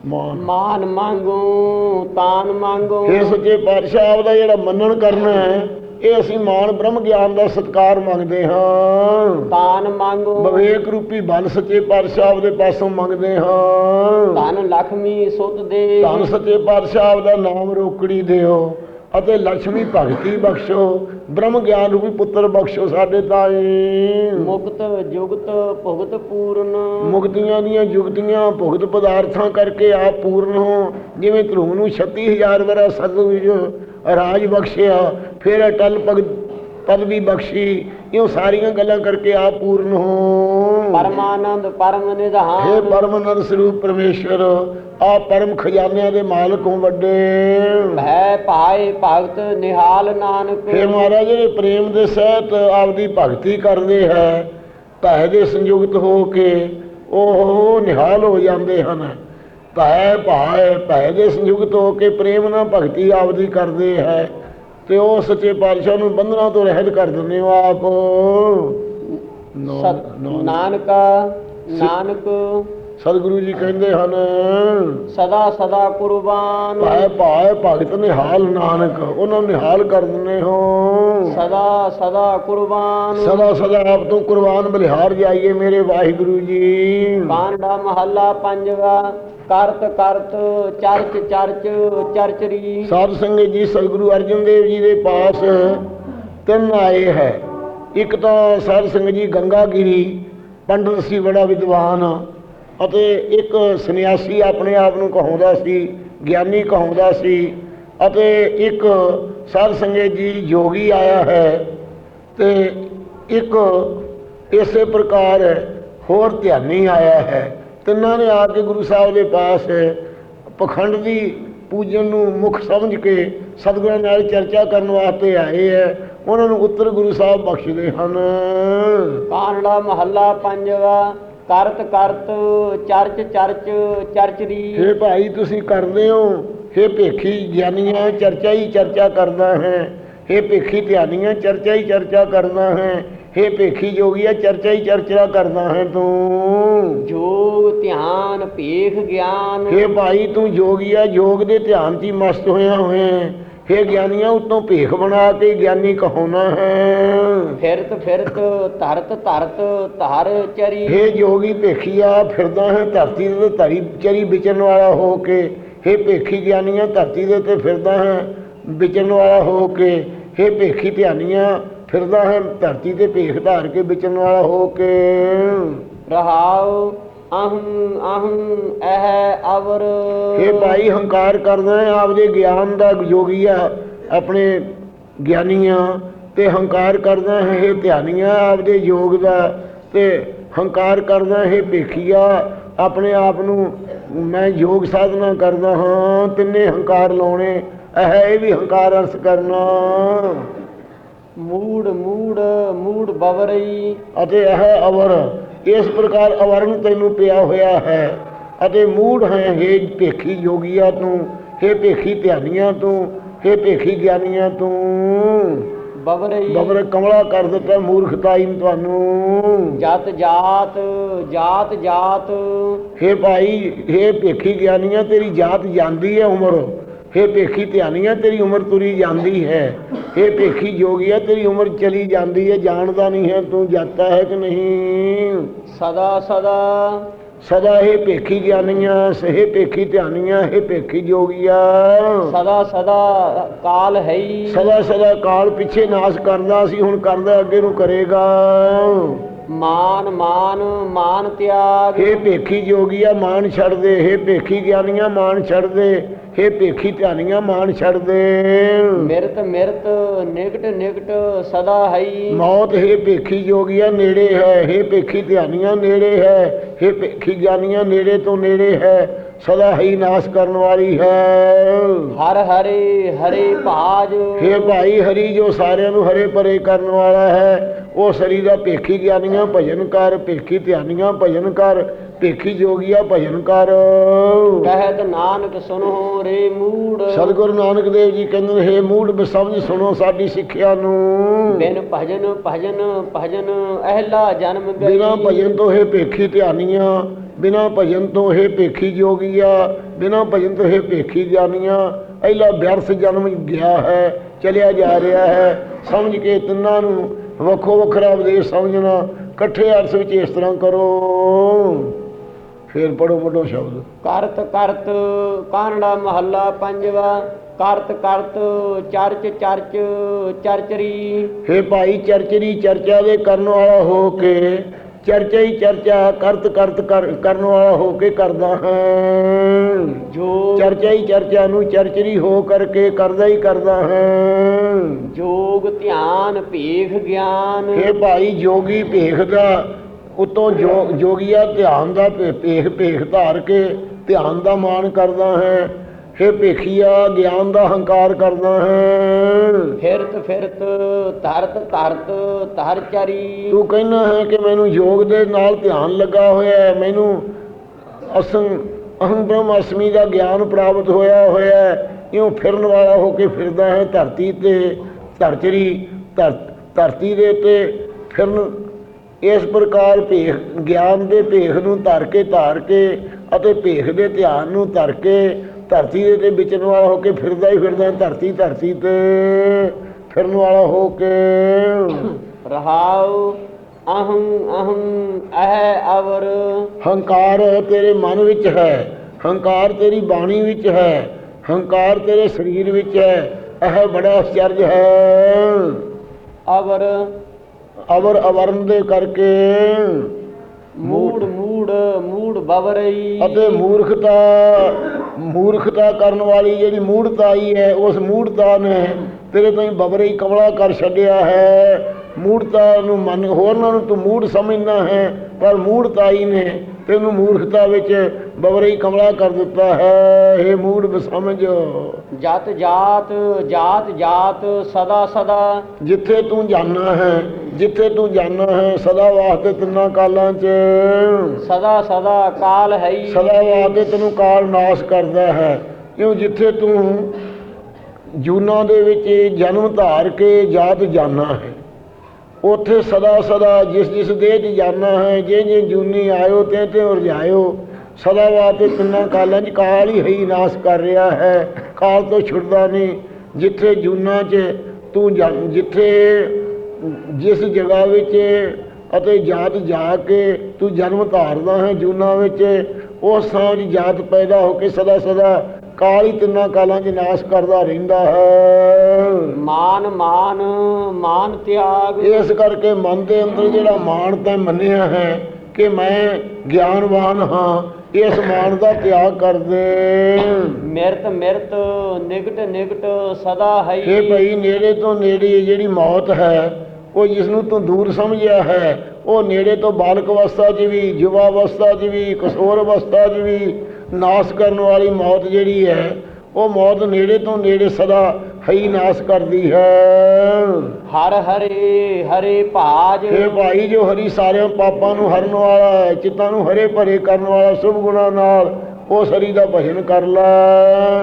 ਮਾਨ। ਮਾਨ ਮੰਗੋ ਤਾਨ ਮੰਗੋ। ਇਹ ਸੱਚੇ ਪਾਤਸ਼ਾਹ ਦਾ ਜਿਹੜਾ ਮੰਨਣ ਕਰਨਾ ਹੈ ਇਹ ਅਸੀਂ ਮਾਨ ਬ੍ਰਹਮ ਗਿਆਨ ਦਾ ਸਤਕਾਰ ਮੰਗਦੇ ਹਾਂ। ਤਾਨ ਮੰਗੋ। ਵਿਵੇਕ ਰੂਪੀ ਬਲ ਸੱਚੇ ਪਾਤਸ਼ਾਹ ਦੇ ਪਾਸੋਂ ਮੰਗਦੇ ਹਾਂ। ਧਨ ਲਖਮੀ ਸੁਤ ਦੇ। ਧੰਨ ਸੱਚੇ ਪਾਤਸ਼ਾਹ ਦਾ ਨਾਮ ਰੋਕੜੀ ਦਿਓ ਅਤੇ ਲక్ష్ਮੀ ਭਗਤੀ ਬਖਸ਼ੋ ਬ੍ਰਹਮ ਗਿਆਨ ਰੂਪੀ ਪੁੱਤਰ ਬਖਸ਼ੋ ਸਾਡੇ ਤਾਈ ਮੁਕਤ ਜੁਗਤ ਭੁਗਤ ਪੂਰਨ। ਮੁਕਤੀਆਂ ਦੀਆਂ ਜੁਗਤੀਆਂ ਭੁਗਤ ਪਦਾਰਥਾਂ ਕਰਕੇ ਆਪ ਪੂਰਨ ਹੋ। ਜਿਵੇਂ ਧਰੂਮ ਨੂੰ 36000 ਵਰਾ ਸਤਿਗੁਰੂ ਰਾਜ ਬਖਸ਼ਿਆ ਫਿਰ ਅਟਲ ਭਗਤ ਪਦਵੀ ਬਖਸ਼ੀ ਇਹ ਸਾਰੀਆਂ ਗੱਲਾਂ ਕਰਕੇ ਆਪ ਪੂਰਨ ਹੋ। ਪਰਮਾਨੰਦ ਪਰਮ ਨਿਧਾਨ। ਪਰਮਨੰਦ ਸਰੂਪ ਪਰਮੇਸ਼ਰ ਆਪ ਪਰਮ ਖਜ਼ਾਨਿਆਂ ਦੇ ਮਾਲਕ ਹੋ ਵੱਡੇ। ਭੈ ਭਾਏ ਭਗਤ ਨਿਹਾਲ ਨਾਨਕ। ਫਿਰ ਮਹਾਰਾਜ ਜਿਹੜੇ ਪ੍ਰੇਮ ਦੇ ਸਹਿਤ ਆਪਦੀ ਭਗਤੀ ਕਰਦੇ ਹੈ ਭੈ ਦੇ ਸੰਯੁਕਤ ਹੋ ਕੇ ਉਹ ਨਿਹਾਲ ਹੋ ਜਾਂਦੇ ਹਨ। ਭੈ ਭਾਏ ਭੈ ਦੇ ਸੰਯੁਕਤ ਹੋ ਕੇ ਪ੍ਰੇਮ ਨਾਲ ਭਗਤੀ ਆਪਦੀ ਕਰਦੇ ਹੈ ਤੇ ਉਹ ਸੱਚੇ ਪਾਤਸ਼ਾਹ ਨੂੰ ਬੰਧਨਾਂ ਤੋਂ ਰਹਿਤ ਕਰ ਦਿੰਦੇ ਹੋ ਆਪ। ਨਾਨਕ- ਨਾਨਕਾ। ਸਤਿਗੁਰੂ ਜੀ ਕਹਿੰਦੇ ਹਨ ਸਦਾ ਸਦਾ ਕੁਰਬਾਨ। ਭਾਏ ਭਾਏ ਭਗਤ ਨਿਹਾਲ ਨਾਨਕ ਉਹਨਾਂ ਨੂੰ ਨਿਹਾਲ ਕਰ ਦਿੰਦੇ ਹੋ। ਸਦਾ ਸਦਾ ਕੁਰਬਾਨ। ਸਦਾ ਸਦਾ ਆਪ ਤੋਂ ਕੁਰਬਾਨ ਬਲਿਹਾਰ ਜਾਈਏ ਮੇਰੇ ਵਾਹਿਗੁਰੂ ਜੀ। ਕਾਂਡਾ ਮਹੱਲਾ ਪੰਜਵਾ ਕਰਤ ਕਰਤ ਚਰਚ ਚਰਚ ਚਰਚਰੀ। ਸਾਧ ਸੰਗਤ ਜੀ ਸਤਿਗੁਰੂ ਅਰਜਨ ਦੇਵ ਜੀ ਦੇ ਪਾਸ ਤਿੰਨ ਆਏ ਹੈ। ਇੱਕ ਤਾਂ ਸਾਧ ਸੰਗਤ ਜੀ ਗੰਗਾਗਿਰੀ ਪੰਡਤ ਸੀ ਬੜਾ ਵਿਦਵਾਨ ਅਤੇ ਇੱਕ ਸੰਨਿਆਸੀ ਆਪਣੇ ਆਪ ਨੂੰ ਕਹਾਉਂਦਾ ਸੀ ਗਿਆਨੀ ਕਹਾਉਂਦਾ ਸੀ। ਅਤੇ ਇੱਕ ਸਾਧ ਸੰਗਤ ਜੀ ਯੋਗੀ ਆਇਆ ਹੈ ਤੇ ਇੱਕ ਇਸੇ ਪ੍ਰਕਾਰ ਹੋਰ ਧਿਆਨੀ ਆਇਆ ਹੈ। ਤਿੰਨਾਂ ਨੇ ਆ ਕੇ ਗੁਰੂ ਸਾਹਿਬ ਦੇ ਪਾਸ ਪਖੰਡ ਦੀ ਪੂਜਨ ਨੂੰ ਮੁੱਖ ਸਮਝ ਕੇ ਸਤਿਗੁਰਾਂ ਨਾਲ ਚਰਚਾ ਕਰਨ ਵਾਸਤੇ ਆਏ ਹੈ। ਉਹਨਾਂ ਨੂੰ ਉੱਤਰ ਗੁਰੂ ਸਾਹਿਬ ਬਖਸ਼ਦੇ ਹਨ। ਕਾਂਡਾ ਮਹੱਲਾ ਪੰਜਵਾ ਕਰਤ ਕਰਤ ਚਰਚ ਚਰਚ ਚਰਚਰੀ ਹੇ ਭਾਈ ਤੁਸੀਂ ਕਰਦੇ ਹੋ। ਹੇ ਭੇਖੀ ਗਿਆਨੀਆਂ ਚਰਚਾ ਹੀ ਚਰਚਾ ਕਰਦਾ ਹੈ। ਹੇ ਭੇਖੀ ਧਿਆਨੀਆਂ ਚਰਚਾ ਹੀ ਚਰਚਾ ਕਰਦਾ ਹੈ। ਹੇ ਭੇਖੀ ਜੋਗੀਆ ਚਰਚਾ ਹੀ ਚਰਚਾ ਕਰਦਾ ਹੈ ਤੂੰ। ਜੋਗ ਧਿਆਨ ਭੇਖ ਗਿਆਨ। ਹੇ ਭਾਈ ਤੂੰ ਜੋਗੀਆ ਜੋਗ ਦੇ ਧਿਆਨ 'ਚ ਹੀ ਮਸਤ ਹੋਇਆ ਹੋਇਆ ਹੈ। हे ਗਿਆਨੀਆਂ ਉਤੋਂ ਭੇਖ ਬਣਾ ਕੇ ਗਿਆਨੀ ਕਹਾਉਣਾ ਹੈ। ਫਿਰਤ ਫਿਰਤ ਧਰਤ ਧਰਤ ਧਰ ਚਰੀ। हे ਜੋਗੀ ਭੇਖੀਆ ਫਿਰਦਾ ਹੈ ਧਰਤੀ ਦੇ ਧਰੀ ਚਰੀ ਵਿਚਰਨ ਵਾਲਾ ਹੋ ਕੇ। ਹੇ ਭੇਖੀ ਗਿਆਨੀਆਂ ਧਰਤੀ ਦੇ ਉੱਤੇ ਫਿਰਦਾ ਹਾਂ ਵਿਚਰਨ ਵਾਲਾ ਹੋ ਕੇ ਹੇ ਭੇਖੀ ਧਿਆਨੀਆਂ ਫਿਰਦਾ ਹਾਂ ਧਰਤੀ ਤੇ ਭੇਖ ਧਾਰ ਕੇ ਵਿਚਰਨ ਵਾਲਾ ਹੋ ਕੇ। ਰਹਾਉ ਅਹੰ ਅਹੰ ਇਹ ਅਵਰ। ਹੇ ਭਾਈ ਹੰਕਾਰ ਕਰਦਾ ਹੈ ਆਪਦੇ ਗਿਆਨ ਦਾ ਯੋਗੀ ਆ ਆਪਣੇ ਗਿਆਨੀਆਂ ਤੇ ਹੰਕਾਰ ਕਰਦਾ ਹੈ ਇਹ ਧਿਆਨੀਆਂ ਆਪਦੇ ਯੋਗ ਦਾ ਤੇ ਹੰਕਾਰ ਕਰਦਾ ਹੈ ਭੇਖੀਆ ਆਪਣੇ ਆਪ ਨੂੰ ਮੈਂ ਯੋਗ ਸਾਧਨਾ ਕਰਦਾ ਹਾਂ ਤਿੰਨੇ ਹੰਕਾਰ ਲਾਉਣੇ ਇਹ ਇਹ ਵੀ ਹੰਕਾਰ ਅਰਥ ਕਰਨਾ। ਮੂੜ ਮੂੜ ਮੂੜ ਬਵਰਈ। ਅਤੇ ਇਹ ਅਵਰ ਇਸ ਪ੍ਰਕਾਰ ਅਵਰਨ ਤੈਨੂੰ ਪਿਆ ਹੋਇਆ ਹੈ। ਅਤੇ ਮੂੜ ਹੈ ਹੇ ਭੇਖੀ ਯੋਗੀਆ ਤੂੰ ਹੇ ਭੇਖੀ ਧਿਆਨੀਆਂ ਤੂੰ ਹੇ ਭੇਖੀ ਗਿਆਨੀਆਂ ਤੂੰ। ਬਵਰਈ ਬਬਰ ਕਮਲਾ ਕਰ ਦਿੱਤਾ ਮੂਰਖਤਾਈ ਤੁਹਾਨੂੰ। ਜਤ ਜਾਤ ਜਾਤ ਜਾਤ। ਹੇ ਭਾਈ ਹੇ ਭੇਖੀ ਗਿਆਨੀਆਂ ਤੇਰੀ ਜਾਤ ਜਾਂਦੀ ਹੈ ਉਮਰ। ਹੇ ਭੇਖੀ ਧਿਆਨੀਆਂ ਤੇਰੀ ਉਮਰ ਤੁਰੀ ਜਾਂਦੀ ਹੈ। ਹੇ ਭੇਖੀ ਜੋਗੀਆ ਤੇਰੀ ਉਮਰ ਚਲੀ ਜਾਂਦੀ ਹੈ। ਜਾਣਦਾ ਨਹੀਂ ਹੈ ਤੂੰ ਜਾਤਾ ਹੈ ਕਿ ਨਹੀਂ। ਸਦਾ ਸਦਾ। ਸਦਾ ਇਹ ਭੇਖੀ ਗਿਆਨੀਆਂ ਸਹੇ ਭੇਖੀ ਧਿਆਨੀਆਂ ਇਹ ਭੇਖੀ ਜੋਗੀਆ। ਸਦਾ ਸਦਾ ਕਾਲ ਹੈ ਹੀ। ਸਦਾ ਸਦਾ ਕਾਲ ਪਿੱਛੇ ਨਾਸ ਕਰਦਾ ਸੀ ਹੁਣ ਕਰਦਾ ਅੱਗੇ ਨੂੰ ਕਰੇਗਾ। ਮਾਨ ਮਾਨ ਮਾਨ ਤਿਆਗ। ਇਹ ਭੇਖੀ ਜੋਗੀਆ ਮਾਨ ਛੱਡ ਦੇ। ਇਹ ਭੇਖੀ ਗਿਆਨੀਆਂ ਮਾਨ ਛੱਡ ਦੇ। ਇਹ ਭੇਖੀ ਧਿਆਨੀਆਂ ਮਾਨ ਛੱਡ ਦੇ। ਮਿਰਤ ਮਿਰਤ ਨਿਕਟ ਨਿਕਟ ਸਦਾ ਹੈ ਹੀ ਮੌਤ ਹੈ ਭੇਖੀ ਜੋਗੀਆ ਨੇੜੇ ਹੈ। ਇਹ ਭੇਖੀ ਧਿਆਨੀਆਂ ਨੇੜੇ ਹੈ। ਇਹ ਭੇਖੀ ਗਿਆਨੀਆਂ ਨੇੜੇ ਤੋਂ ਨੇੜੇ ਹੈ। ਸਦਾ ਹੀ ਨਾਸ ਕਰਨ ਵਾਲੀ ਹੈ। ਹਰ ਹਰੇ ਹਰੇ ਭਾਜ। ਹੇ ਭਾਈ ਹਰੀ ਜੋ ਸਾਰਿਆਂ ਨੂੰ ਹਰੇ ਪਰੇ ਕਰਨ ਵਾਲਾ ਹੈ। ਉਹ ਸਰੀਰ ਦਾ ਭੇਖੀ ਗਿਆਨੀਆਂ ਭਜਨ ਕਰ ਭੇਖੀ ਧਿਆਨੀਆਂ ਭਜਨ ਕਰ ਭੇਖੀ ਜੋਗੀਆ ਭਜਨ ਕਰ। ਕਹਿਤ ਨਾਨਕ ਸੁਨੋ ਰੇ ਮੂੜ। ਸਤਿਗੁਰੂ ਨਾਨਕ ਦੇਵ ਜੀ ਕਹਿੰਦੇ ਨੇ ਹੇ ਮੂੜ ਬਸਮਝ ਸੁਣੋ ਸਾਡੀ ਸਿੱਖਿਆ ਨੂੰ। ਬਿਨ ਭਜਨ ਭਜਨ ਭਜਨ ਅਹਲਾ ਜਨਮ ਗਈ। ਬਿਨਾ ਭਜਨ ਤੋਂ ਹੇ ਭੇਖੀ ਧਿਆਨੀਆਂ ਬਿਨਾ ਭਜਨ ਤੋਂ ਹੇ ਭੇਖੀ ਜੋਗੀਆ ਬਿਨਾ ਭਜਨ ਤੋਂ ਹੇ ਭੇਖੀ ਗਿਆਨੀਆਂ ਐਲਾ ਵਿਅਰਥ ਜਨਮ ਗਿਆ ਹੈ ਚਲਿਆ ਜਾ ਰਿਹਾ ਹੈ। ਸਮਝ ਕੇ ਤਿੰਨਾਂ ਨੂੰ ਵੱਖੋ ਵੱਖਰਾ ਉਪਦੇਸ਼ ਸਮਝਣਾ ਇਕੱਠੇ ਅਰਥ ਵਿੱਚ ਇਸ ਤਰ੍ਹਾਂ ਕਰੋ। ਫੇਰ ਪੜੋ ਪੜੋ ਸ਼ਬਦ। ਕਰਤ ਕਰਤ ਕਾਨੜਾ ਮਹੱਲਾ ਪੰਜਵਾ ਕਰਤ ਕਰਤ ਚਰਚ ਚਰਚ ਚਰਚਰੀ। ਹੇ ਭਾਈ ਚਰਚਰੀ ਚਰਚਾ ਦੇ ਕਰਨ ਵਾਲਾ ਹੋ ਕੇ ਚਰਚਾ ਹੀ ਚਰਚਾ ਕਰਤ ਕਰਤ ਕਰ- ਕਰਨ ਵਾਲਾ ਹੋ ਕੇ ਕਰਦਾ ਹਾਂ। ਜੋ ਚਰਚਾ ਹੀ ਚਰਚਾ ਨੂੰ ਚਰਚਰੀ ਹੋ ਕਰਕੇ ਕਰਦਾ ਹੀ ਕਰਦਾ ਹਾਂ। ਜੋਗ ਧਿਆਨ ਭੇਖ ਗਿਆਨ। ਇਹ ਭਾਈ ਜੋਗੀ ਭੇਖਦਾ ਉਤੋਂ ਜੋਗੀਆ ਧਿਆਨ ਦਾ ਭੇਖ ਭੇਖ ਧਾਰ ਕੇ ਧਿਆਨ ਦਾ ਮਾਣ ਕਰਦਾ ਹੈ। ਇਹ ਭੇਖੀਆ ਗਿਆਨ ਦਾ ਹੰਕਾਰ ਕਰਦਾ ਹੈ। ਫਿਰਤ ਫਿਰਤ ਧਰਤ ਧਰਤ ਧਰ ਚਰੀ। ਤੂੰ ਕਹਿੰਦਾ ਹੈ ਕਿ ਮੈਨੂੰ ਯੋਗ ਦੇ ਨਾਲ ਧਿਆਨ ਲੱਗਾ ਹੋਇਆ ਹੈ। ਮੈਨੂੰ ਅਸੰ ਅਹੰ ਬ੍ਰਹਮ ਅਸਮੀ ਦਾ ਗਿਆਨ ਪ੍ਰਾਪਤ ਹੋਇਆ ਹੋਇਆ ਹੈ। ਇਉਂ ਫਿਰਨ ਵਾਲਾ ਹੋ ਕੇ ਫਿਰਦਾ ਹੈ ਧਰਤੀ ਤੇ ਧਰਚਰੀ ਧਰ- ਧਰਤੀ ਦੇ ਤੇ ਫਿਰਨ। ਇਸ ਪ੍ਰਕਾਰ ਭੇਖ ਗਿਆਨ ਦੇ ਭੇਖ ਨੂੰ ਧਰ ਕੇ ਧਾਰ ਕੇ ਅਤੇ ਭੇਖ ਦੇ ਧਿਆਨ ਨੂੰ ਧਰ ਕੇ ਧਰਤੀ ਦੇ ਤੇ ਵਿਚਰਨ ਵਾਲਾ ਹੋ ਕੇ ਫਿਰਦਾ ਹੀ ਫਿਰਦਾ ਧਰਤੀ ਧਰਤੀ ਤੇ ਫਿਰਨ ਵਾਲਾ ਹੋ ਕੇ। ਰਹਾਉ ਅਹੰ ਅਹੰ ਅਹ ਅਵਰ। ਹੰਕਾਰ ਤੇਰੇ ਮਨ ਵਿੱਚ ਹੈ ਹੰਕਾਰ ਤੇਰੀ ਬਾਣੀ ਵਿੱਚ ਹੈ ਹੰਕਾਰ ਤੇਰੇ ਸਰੀਰ ਵਿੱਚ ਹੈ ਇਹ ਬੜਾ ਅਚਰਜ ਹੈ। ਅਵਰ। ਅਵਰ ਅਵਰਨ ਦੇ ਕਰਕੇ ਮੂੜ ਮੂੜ ਮੂੜ ਬਵਰਈ। ਅਤੇ ਮੂਰਖਤਾ ਮੂਰਖਤਾ ਕਰਨ ਵਾਲੀ ਜਿਹੜੀ ਮੂੜਤਾਈ ਹੈ, ਉਸ ਮੂੜਤਾ ਨੇ ਤੇਰੇ ਤੋਂ ਹੀ ਬਬਰੇ ਕਮਲਾ ਕਰ ਛੱਡਿਆ ਹੈ। ਮੂੜਤਾ ਨੂੰ ਮੰਨ, ਹੋਰਨਾਂ ਨੂੰ ਤੂੰ ਮੂੜ ਸਮਝਣਾ ਹੈ, ਪਰ ਮੂੜਤਾਈ ਨੇ ਤੈਨੂੰ ਮੂਰਖਤਾ ਵਿੱਚ ਬਬਰੇ ਹੀ ਕਮਲਾ ਕਰ ਦਿੱਤਾ ਹੈ ਇਹ ਮੂੜ ਸਮਝ ਜਤ ਜਾਤ ਜਾਤ ਜਾਤ ਸਦਾ ਸਦਾ। ਜਿੱਥੇ ਤੂੰ ਜਾਣਾ ਹੈ ਜਿੱਥੇ ਤੂੰ ਜਾਣਾ ਹੈ ਸਦਾ ਵਾਸਤੇ ਤਿੰਨਾਂ ਕਾਲਾਂ 'ਚ। ਸਦਾ ਸਦਾ ਕਾਲ ਹੈ ਹੀ। ਸਦਾ ਵਾਸਤੇ ਤੈਨੂੰ ਕਾਲ ਨਾਸ਼ ਕਰਦਾ ਹੈ। ਕਿਉਂ ਜਿੱਥੇ ਤੂੰ ਜੂਨਾਂ ਦੇ ਵਿੱਚ ਜਨਮ ਧਾਰ ਕੇ ਜਾਤ ਜਾਣਾ ਹੈ ਉੱਥੇ ਸਦਾ ਸਦਾ ਜਿਸ ਜਿਸ ਦੇਹ 'ਚ ਜਾਣਾ ਹੈ ਜੇ ਜੇ ਜੂਨੀ ਆਇਓ ਤੇ ਤੇ ਉਰਜਾਇਓ ਸਦਾ ਵਾਸਤੇ ਤਿੰਨਾਂ ਕਾਲਾਂ 'ਚ ਕਾਲ ਹੀ ਹੈ ਹੀ ਨਾਸ਼ ਕਰ ਰਿਹਾ ਹੈ। ਕਾਲ ਤੋਂ ਛੁੱਟਦਾ ਨਹੀਂ। ਜਿੱਥੇ ਜੂਨਾ 'ਚ ਤੂੰ ਜਿੱਥੇ ਜਿਸ ਜਗ੍ਹਾ ਵਿੱਚ ਅਤੇ ਜਾਤ ਜਾ ਕੇ ਤੂੰ ਜਨਮ ਧਾਰਦਾ ਹੈ ਜੂਨਾ ਵਿੱਚ ਉਸ ਥਾਂ 'ਚ ਜਾਤ ਪੈਦਾ ਹੋ ਕੇ ਸਦਾ ਸਦਾ ਕਾਲੀ ਤਿੰਨਾਂ ਕਾਲਾਂ 'ਚ ਨਾਸ਼ ਕਰਦਾ ਰਹਿੰਦਾ ਹੈ। ਮਾਨ ਮਾਨ ਮਾਨ ਤਿਆਗ। ਇਸ ਕਰਕੇ ਮਨ ਦੇ ਅੰਦਰ ਜਿਹੜਾ ਮਾਣ ਤੈਂ ਮੰਨਿਆ ਹੈ ਕਿ ਮੈਂ ਗਿਆਨਵਾਨ ਹਾਂ ਇਸ ਮਾਣ ਦਾ ਤਿਆਗ ਕਰ ਦੇ ਮਿਰਤ ਮਿਰਤ ਨਿਕਟ ਨਿਕਟ ਸਦਾ ਹੈ ਇਹ ਭਈ ਨੇੜੇ ਤੋਂ ਨੇੜੇ ਜਿਹੜੀ ਮੌਤ ਹੈ ਉਹ ਜਿਸ ਨੂੰ ਤੂੰ ਦੂਰ ਸਮਝਿਆ ਹੈ ਉਹ ਨੇੜੇ ਤੋਂ ਬਾਲਕ ਅਵਸਥਾ 'ਚ ਵੀ ਯੁਵਾ ਅਵਸਥਾ 'ਚ ਵੀ ਕਿਸ਼ੋਰ ਅਵਸਥਾ 'ਚ ਵੀ ਨਾਸ਼ ਕਰਨ ਵਾਲੀ ਮੌਤ ਜਿਹੜੀ ਹੈ ਉਹ ਮੌਤ ਨੇੜੇ ਤੋਂ ਨੇੜੇ ਸਦਾ ਹੀ ਨਾਸ਼ ਕਰਦੀ ਹੈ। ਹਰ ਹਰੇ ਹਰੇ ਭਾਜ। ਇਹ ਭਾਈ ਜੋ ਹਰੀ ਸਾਰਿਆਂ ਪਾਪਾਂ ਨੂੰ ਹਰਨ ਵਾਲਾ ਹੈ ਚਿੱਤਾਂ ਨੂੰ ਹਰੇ ਭਰੇ ਕਰਨ ਵਾਲਾ ਸ਼ੁਭ ਗੁਣਾ ਨਾਲ ਉਸ ਹਰੀ ਦਾ ਭਜਨ ਕਰ ਲੈ।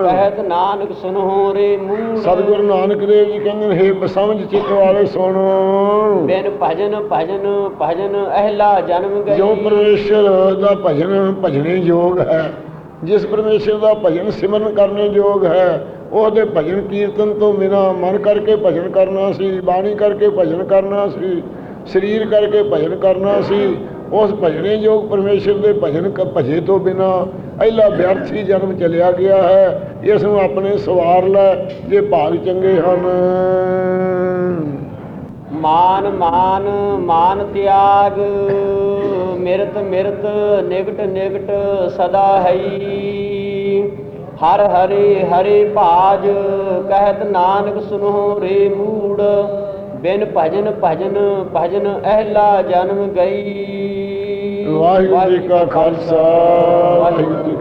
ਕਹਿਤ ਨਾਨਕ ਸੁਨੋ ਰੇ ਮੂੜ ਸਤਿਗੁਰੂ ਨਾਨਕ ਦੇਵ ਜੀ ਕਹਿੰਦੇ ਨੇ, ਹੇ ਬਸਮਝ ਚਿੱਤ ਵਾਲੇ ਸੁਣੋ। ਬਿਨ ਭਜਨ ਭਜਨ ਭਜਨ ਅਹਿਲਾ ਜਨਮ ਗਈ। ਜੋ ਪਰਮੇਸ਼ਰ ਦਾ ਭਜਨ ਭਜਣੇ ਯੋਗ ਹੈ ਜਿਸ ਪਰਮੇਸ਼ਰ ਦਾ ਭਜਨ ਸਿਮਰਨ ਕਰਨੇ ਯੋਗ ਹੈ ਉਹਦੇ ਭਜਨ ਕੀਰਤਨ ਤੋਂ ਬਿਨਾ ਮਨ ਕਰਕੇ ਭਜਨ ਕਰਨਾ ਸੀ, ਬਾਣੀ ਕਰਕੇ ਭਜਨ ਕਰਨਾ ਸੀ, ਸਰੀਰ ਕਰਕੇ ਭਜਨ ਕਰਨਾ ਸੀ, ਉਸ ਭਜਨੇ ਯੋਗ ਪਰਮੇਸ਼ਰ ਦੇ ਭਜਨ ਭਜੇ ਤੋਂ ਬਿਨਾ ਅਹਿਲਾ ਵਿਅਰਥੀ ਜਨਮ ਚਲਿਆ ਗਿਆ ਹੈ, ਇਸ ਨੂੰ ਆਪਣੇ ਸਵਾਰ ਲੈ ਜੇ ਭਾਗ ਚੰਗੇ ਹਨ। ਮਾਨ ਮਾਨ ਮਾਨ ਤਿਆਗ, ਮਿਰਤ ਮਿਰਤ, ਨਿਗਟ ਨਿਗਟ ਸਦਾ ਹੈ ਹਰ ਹਰੇ ਹਰੇ ਭਾਜ, ਕਹਿਤ ਨਾਨਕ ਸੁਨੋ ਰੇ ਮੂੜ, ਬਿਨ ਭਜਨ ਭਜਨ ਭਜਨ ਅਹਿਲਾ ਜਨਮ ਗਈ। ਵਾਹਿਗੁਰੂ ਜੀ ਕਾ ਖਾਲਸਾ, ਵਾਹਿਗੁਰੂ